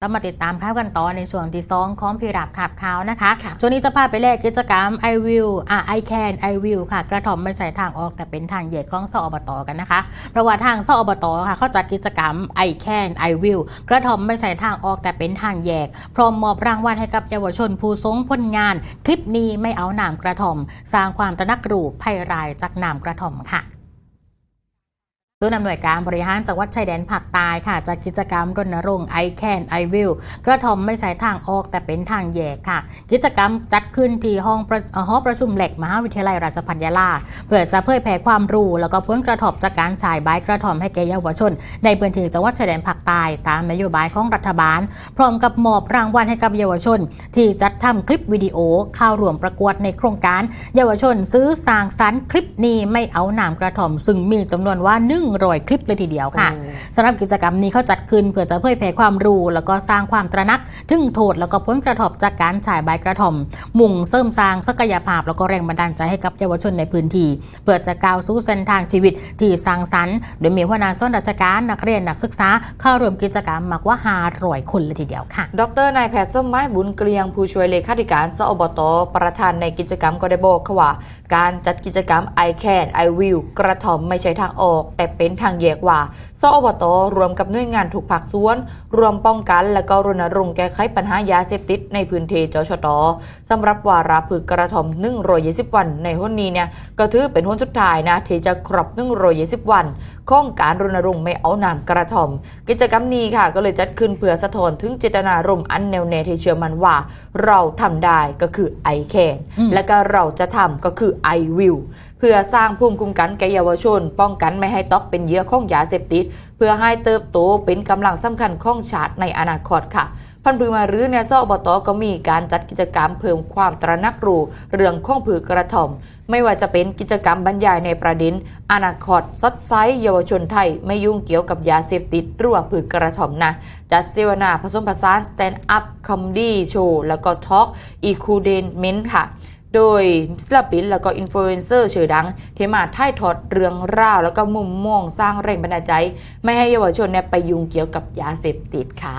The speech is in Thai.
เรามาติดตามข่าวกันต่อในส่วนที่สองของพิรับขับข่าวนะคะค่ะช่วงนี้จะพาไปแลกกิจกรรม I will อะ I can I will ค่ะ กระถอมไม่ใช่ทางออกแต่เป็นทางแยกของสอบตกันนะคะเพราะว่าทางสอบตค่ะเขาจัดกิจกรรม I can I will กระถอมไม่ใช่ทางออกแต่เป็นทางแยก พร้อมมอบรางวัลให้กับเยาวชนผู้ทรงผลงาน คลิปนี้ไม่เอาหนามกระถอมสร้างความตระหนักรู้ภัยรายจากหนามกระถอมค่ะ โดยนำหน่วยการบริหารจังหวัดชายแดนภาคใต้ค่ะจัดกิจกรรมรณรงค์ I can I will กระทอมไม่ใช่ทางออกแต่เป็นทางแยกค่ะ กิจกรรมจัดขึ้นที่ห้องประหอประชุมเหล็กมหาวิทยาลัยราชภัฏยาลาเพื่อจะเผยแผ่ความรู้ แล้วก็พ้นกระทบจากการฉายใบกระทอมให้แก่เยาวชน ในพื้นที่จังหวัดชายแดนภาคใต้ตามนโยบายของรัฐบาล พร้อมกับมอบรางวัลให้กับเยาวชน ที่จัดทำคลิปวิดีโอเข้าร่วมประกวดในโครงการ เยาวชนซื้อสร้างสรรค์คลิปนี้ไม่เอาหนามกระถอมซึ่งมีจำนวนว่าหนึ่ง100คลิปเลยทีเดียวค่ะสำหรับกิจกรรมนี้เขาจัดขึ้นเพื่อจะเผยแผ่ความรู้ แล้วก็สร้างความตระหนัก ถึงโทษแล้วก็ผลกระทบจากการฉายใบกระท่อม มุ่งเสริมสร้างศักยภาพ แล้วก็แรงบันดาลใจให้กับเยาวชนในพื้นที่เพื่อจะก้าวสู่เส้นทางชีวิตที่สร้างสรรค์โดยมีหัวหน้าส่วนราชการนักเรียนนักศึกษาเข้าร่วมกิจกรรมมากกว่า500คนเลยทีเดียวค่ะ ดรนายแพทย์ส้มไม้บุญเกลียง ผู้ช่วยเลขาธิการสอบตประธานในกิจกรรมก็ได้บอกค่ะว่า การจัดกิจกรรม I can I will กระถอมไม่ใช่ทางออกแต่เป็นทางแยกว่าสอบตรวมกับหน่วยงานถูกผักสวน รวมป้องกัน และก็รณรงค์แก้ไขปัญหายาเสพติดในพื้นที่จชตสำหรับวาระผึกกระถอม120 วัน ในห้นนี้เนี่ยก็ถือเป็นห้นสุดท้ายนะที่จะครบ120 วันของการรณรงค์ไม่เอาน้ำกระท่อม กิจกรรมนี้ค่ะ ก็เลยจัดขึ้นเพื่อสะท้อนถึงเจตนารมณ์อันแนวแน่ที่เชื่อมันว่า เราทำได้ก็คือ I can อืมและก็เราจะทำก็คือ I will เพื่อสร้างภูมิคุ้มกันแก่เยาวชน ป้องกันไม่ให้ตกเป็นเหยื่อของยาเสพติด เพื่อให้เติบโตเป็นกำลังสำคัญของชาติในอนาคตค่ะพันธุ์พืมารื้อเนี่ยซอบตก็มีการจัดกิจกรรมเพิ่มความตระหนักรู้เรื่องข้องผือกระทอมไม่ว่าจะเป็นกิจกรรมบรรยายในประเด็นอนาคตซัดไซส์เยาวชนไทย ไม่ยุ่งเกี่ยวกับยาเสพติดหรือว่าผือกระทอมนะจัดเสวนาผสมผสานสแตนด์อัพคอมดี้โชว์แล้วก็ทอล์กอีคูเดนเมนต์ค่ะ โดยศิลปินแล้วก็อินฟลูเอนเซอร์ชื่อดังที่มาถ่ายทอดเรื่องราว แล้วก็มุมมองสร้างแรงบันดาลใจ ไม่ให้เยาวชนเนี่ยไปยุ่งเกี่ยวกับยาเสพติดค่ะ